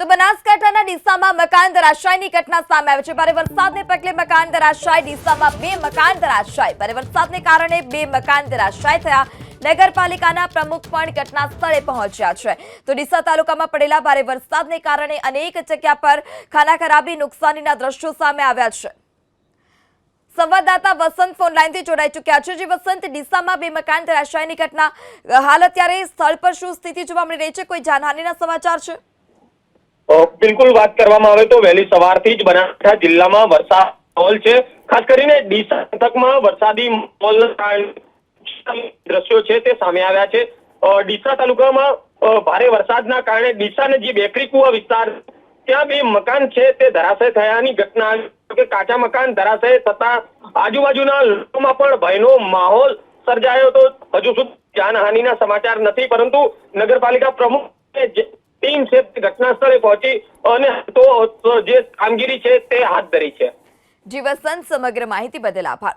તો બનાસકાંઠાના ડીસામાં મકાન ધરાશાયની ઘટના સામે આવી છે. ભારે વરસાદને પગલે મકાન ધરાશાય, ડીસામાં બે મકાન ધરાશાય. ભારે વરસાદને કારણે બે મકાન ધરાશાય થયા. નગરપાલિકાના પ્રમુખ પણ ઘટના સ્થળે પહોંચ્યા છે. તો ડીસા તાલુકામાં પડેલા ભારે વરસાદને કારણે અનેક જગ્યા પર ખાના ખરાબી નુકસાનીના દ્રશ્યો સામે આવ્યા છે. સંવાદદાતા વસંત ફોન લાઈનથી જોડાઈ ચૂક્યા છે. જે વસંત ડીસામાં બે મકાન ધરાશાયની ઘટના હાલ અત્યારે સ્થળ પર શું સ્થિતિ જોવા મળી રહી છે? કોઈ જાનહાનિના સમાચાર છે? બિલકુલ વાત કરવામાં આવે તો વહેલી સવારથી જ બનાસકાંઠા જિલ્લામાં વરસાદ માહોલ છે. ખાસ કરીને ડીસા પંથકમાં વરસાદી માહોલના દ્રશ્યો છે તે સામે આવ્યા છે. ડીસા તાલુકામાં ભારે વરસાદના કારણે ડીસાને જે બેકરી કુવા વિસ્તાર ત્યાં બે મકાન છે તે ધરાશય થયાની ઘટના. કે કાચા મકાન ધરાશય થતા આજુબાજુના લોકોમાં પણ ભયનો માહોલ સર્જાયો તો હજુ સુધી જાનહાનિના સમાચાર નથી. પરંતુ નગરપાલિકા પ્રમુખ ટીમ છે તે ઘટના સ્થળે પહોંચી અને તો જે કામગીરી છે, તે હાથ ધરી છે. જી વસંત, સમગ્ર માહિતી બદલ આભાર.